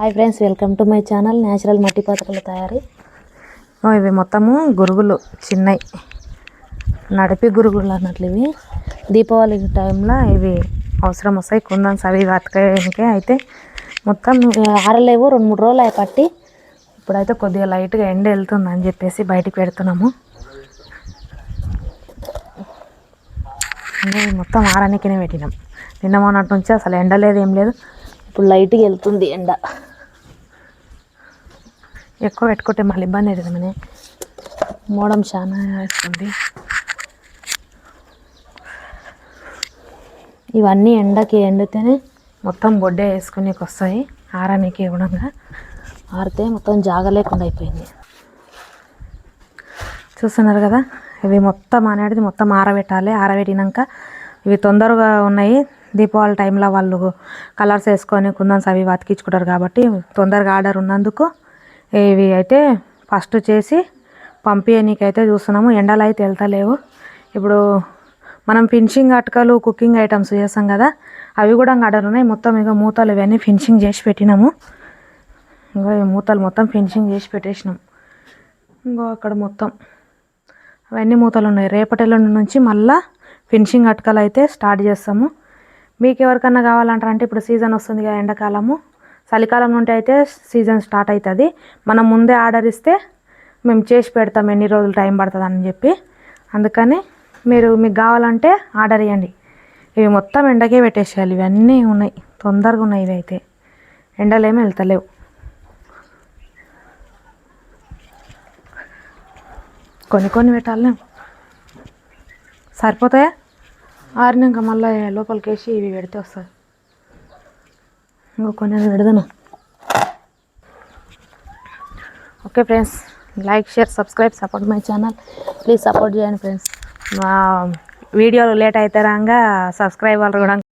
Hi friends welcome to my channel natural మట్టి పాత్రల తయారీ ఇవి మొత్తము గురుగులు చిన్నవి నడిపి గురుగులు అన్నట్లు ఇవి. దీపావళి టైంలో ఇవి అవసరం వస్తాయి. కుందన్స్ అవి అతకడానికి అయితే మొత్తం ఆరలేవు రెండు మూడు రోజులు అవి పట్టి ఇప్పుడైతే కొద్దిగా లైట్గా ఎండ వెళ్తుంది అని చెప్పేసి బయటికి పెడుతున్నాము. మొత్తం ఆరానికినే పెట్టినాం. నిన్న మొన్నటి నుంచి అసలు ఎండ లేదు ఏం లేదు. ఇప్పుడు లైట్గా వెళ్తుంది ఎండ. ఎక్కువ పెట్టుకుంటే మళ్ళీ ఇబ్బంది అవుతుంది మోడం చాలా వేస్తుంది. ఇవన్నీ ఎండకి ఎండితేనే మొత్తం బొడ్డే వేసుకునేకి వస్తాయి. ఆరానికి ఇవ్వడంగా. ఆరితే మొత్తం జాగలేకుండా అయిపోయింది. చూస్తున్నారు కదా ఇవి మొత్తం అనేది మొత్తం ఆరబెట్టాలి. ఆరబెట్టినాక ఇవి తొందరగా ఉన్నాయి. దీపావళి టైంలో వాళ్ళు కలర్స్ వేసుకొని కుందన్స్ అవి బతికించుకుంటారు కాబట్టి తొందరగా ఆర్డర్ ఉన్నందుకు ఇవి అయితే ఫస్ట్ చేసి పంపించనీకైతే చూస్తున్నాము. ఎండలు అయితే వెళ్తలేవు. ఇప్పుడు మనం ఫినిషింగ్ అటకలు కుకింగ్ ఐటమ్స్ చేస్తాం కదా అవి కూడా ఆర్డర్ ఉన్నాయి. మొత్తం ఇక మూతలు ఇవన్నీ ఫినిషింగ్ చేసి పెట్టినాము. ఇంకా ఈ మూతలు మొత్తం ఫినిషింగ్ చేసి పెట్టేసినాం. ఇంకో అక్కడ మొత్తం అవన్నీ మూతలు ఉన్నాయి. రేపటిలో నుంచి మళ్ళా ఫినిషింగ్ అటకలు అయితే స్టార్ట్ చేస్తాము. మీకు ఎవరికన్నా కావాలంటారంటే ఇప్పుడు సీజన్ వస్తుంది కదా ఎండాకాలము. చలికాలం నుండి అయితే సీజన్ స్టార్ట్ అవుతుంది. మనం ముందే ఆర్డర్ ఇస్తే మేము చేసి పెడతాం ఎన్ని రోజులు టైం పడుతుంది అని చెప్పి. అందుకని మీరు మీకు కావాలంటే ఆర్డర్ ఇవ్వండి ఇవి మొత్తం ఎండకే పెట్టేసేయాలి. ఇవన్నీ ఉన్నాయి. తొందరగా ఉన్నాయి ఇవి అయితే ఎండలేమి వెళ్తలేవు. కొన్ని కొన్ని పెట్టాలి సరిపోతాయా? ఆరినాక మళ్ళీ లోపలికి వేసి ఇవి పెడితే వస్తుంది. ఇంకో కొన్ని పెడదాను okay friends like share subscribe support my channel. Please support చేయండి ఫ్రెండ్స్. వీడియోలు లేట్ అయితే రాగా సబ్స్క్రైబర్లు కూడా